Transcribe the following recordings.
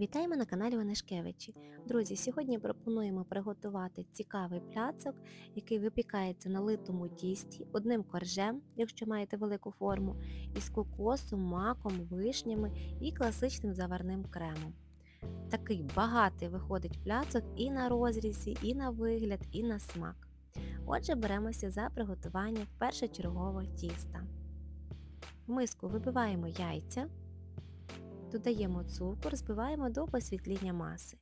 Вітаємо на каналі Онешкевичі. Друзі, сьогодні пропонуємо приготувати цікавий пляцок, який випікається на литому тісті, одним коржем, якщо маєте велику форму, із кокосом, маком, вишнями і класичним заварним кремом. Такий багатий виходить пляцок і на розрізі, і на вигляд, і на смак. Отже, беремося за приготування першочергового тіста. В миску вибиваємо яйця. Додаємо цукор, збиваємо до посвітління маси.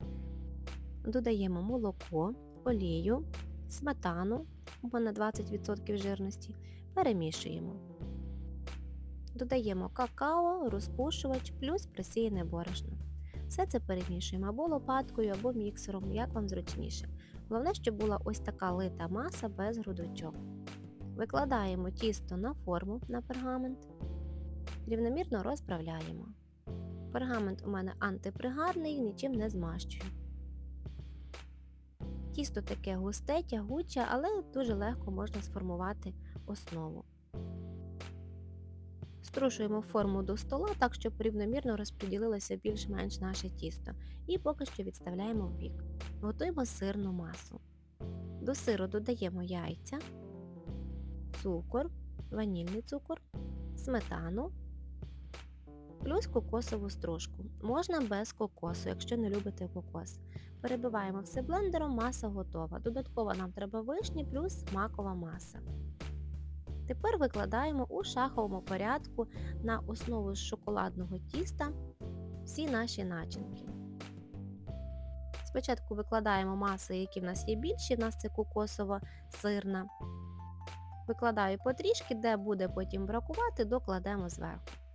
Додаємо молоко, олію, сметану або на 20% жирності, перемішуємо. Додаємо какао, розпушувач плюс просіяне борошно. Все це перемішуємо або лопаткою, або міксером, як вам зручніше. Головне, щоб була ось така лита маса без грудочок. Викладаємо тісто на форму на пергамент, рівномірно розправляємо. Пергамент у мене антипригарний, нічим не змащую. Тісто таке густе, тягуче, але дуже легко можна сформувати основу. Струшуємо форму до стола так, щоб рівномірно розподілилося більш-менш наше тісто. І поки що відставляємо в бік. Готуємо сирну масу. До сиру додаємо яйця, цукор, ванільний цукор, сметану плюс кокосову стружку. Можна без кокосу, якщо не любите кокос. Перебиваємо все блендером, маса готова. Додатково нам треба вишні плюс макова маса. Тепер викладаємо у шаховому порядку на основу з шоколадного тіста всі наші начинки. Спочатку викладаємо маси, які в нас є більші, в нас це кокосова сирна. Викладаю потрішки, де буде потім бракувати, докладемо зверху.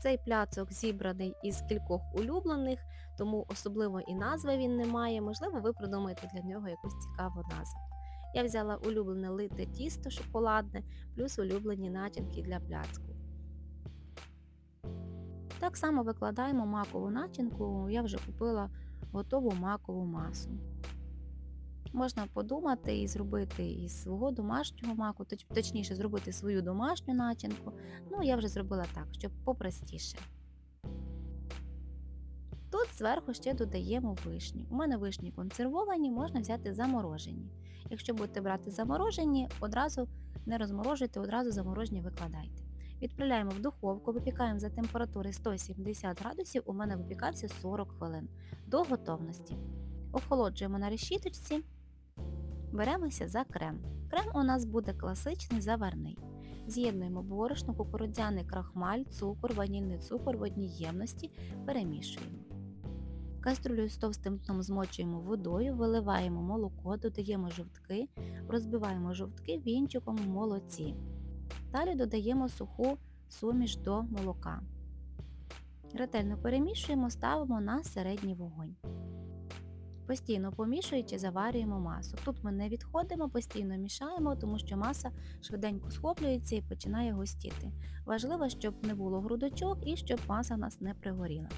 Цей пляцок зібраний із кількох улюблених, тому особливо і назви він не має. Можливо, ви придумаєте для нього якусь цікаву назву. Я взяла улюблене лите тісто шоколадне, плюс улюблені начинки для пляцку. Так само викладаємо макову начинку, я вже купила готову макову масу. Можна подумати і зробити із свого домашнього маку, точніше зробити свою домашню начинку. Ну, я вже зробила так, щоб попростіше. Тут зверху ще додаємо вишні. У мене вишні консервовані, можна взяти заморожені. Якщо будете брати заморожені, одразу не розморожуйте, одразу заморожені викладайте. Відправляємо в духовку, випікаємо за температури 170 градусів, у мене випікався 40 хвилин до готовності. Охолоджуємо на решіточці. Беремося за крем. Крем у нас буде класичний заварний. З'єднуємо борошно, кукурудзяний крахмаль, цукор, ванільний цукор в одній ємності, перемішуємо. Каструлю з товстим дном змочуємо водою, виливаємо молоко, додаємо жовтки, розбиваємо жовтки вінчиком в молоці. Далі додаємо суху суміш до молока. Ретельно перемішуємо, ставимо на середній вогонь. Постійно помішуючи, заварюємо масу. Тут ми не відходимо, постійно мішаємо, тому що маса швиденько схоплюється і починає густіти. Важливо, щоб не було грудочок і щоб маса в нас не пригоріла.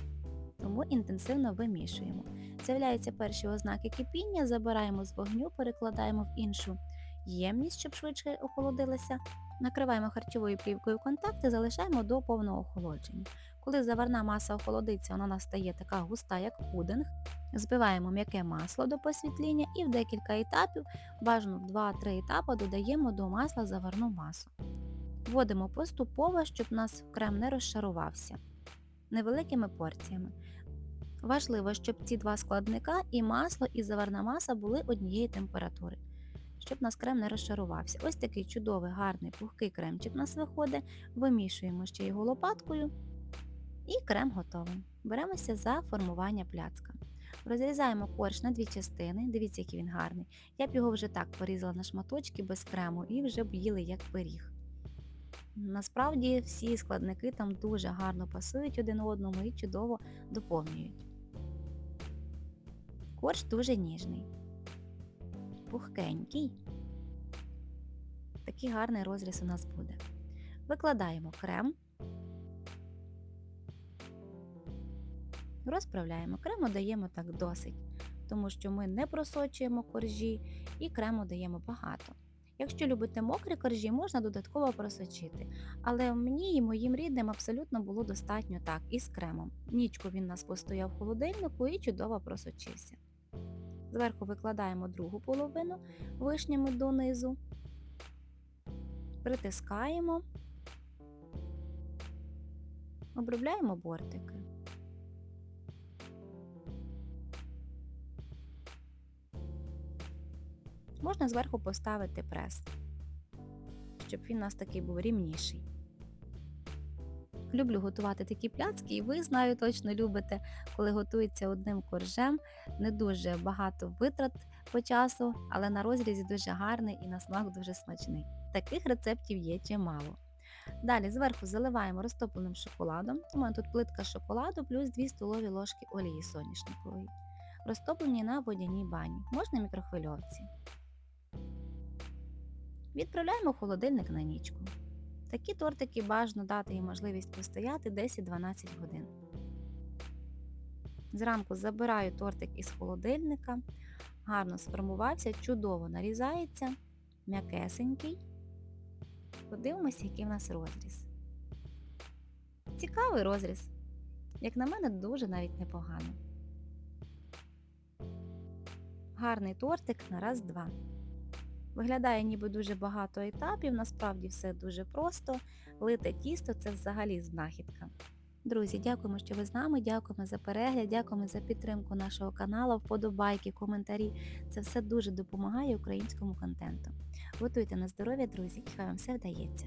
Тому інтенсивно вимішуємо. З'являються перші ознаки кипіння, забираємо з вогню, перекладаємо в іншу ємність, щоб швидше охолодилася. Накриваємо харчовою плівкою контакт і залишаємо до повного охолодження. Коли заварна маса охолодиться, вона настає така густа, як пудинг. Збиваємо м'яке масло до посвітління і в декілька етапів, бажано в 2-3 етапи, додаємо до масла заварну масу. Вводимо поступово, щоб у нас крем не розшарувався невеликими порціями. Важливо, щоб ці два складника і масло, і заварна маса були однієї температури, щоб у нас крем не розшарувався. Ось такий чудовий, гарний пухкий кремчик у нас виходить, вимішуємо ще його лопаткою. І крем готовий. Беремося за формування пляцка. Розрізаємо корж на дві частини, дивіться, який він гарний. Я б його вже так порізала на шматочки без крему і вже б їли як пиріг. Насправді всі складники там дуже гарно пасують один одному і чудово доповнюють. Корж дуже ніжний, пухкенький. Такий гарний розріз у нас буде. Викладаємо крем. Розправляємо крему даємо так досить, тому що ми не просочуємо коржі і крему даємо багато. Якщо любите мокрі коржі, можна додатково просочити. Але мені і моїм рідним абсолютно було достатньо так, із кремом. Нічку він у нас постояв в холодильнику і чудово просочився. Зверху викладаємо другу половину вишнями донизу, притискаємо, обробляємо бортики. Можна зверху поставити прес, щоб він у нас такий був рівніший. Люблю готувати такі пляцки, і ви знаю, точно любите, коли готується одним коржем. Не дуже багато витрат по часу, але на розрізі дуже гарний і на смак дуже смачний. Таких рецептів є чимало. Далі зверху заливаємо розтопленим шоколадом. У мене тут плитка шоколаду плюс 2 столові ложки олії соняшникової. Розтоплені на водяній бані, можна мікрохвильовці. Відправляємо холодильник на нічку. Такі тортики бажано дати їм можливість постояти 10-12 годин. Зранку забираю тортик із холодильника, гарно сформувався, чудово нарізається, м'якесенький. Подивимося, який в нас розріз. Цікавий розріз. Як на мене, дуже навіть непогано. Гарний тортик на раз-два. Виглядає ніби дуже багато етапів, насправді все дуже просто. Лите тісто це взагалі знахідка. Друзі, дякуємо, що ви з нами, дякуємо за перегляд, дякуємо за підтримку нашого каналу, вподобайки, коментарі. Це все дуже допомагає українському контенту. Готуйте на здоров'я, друзі, і хай вам все вдається.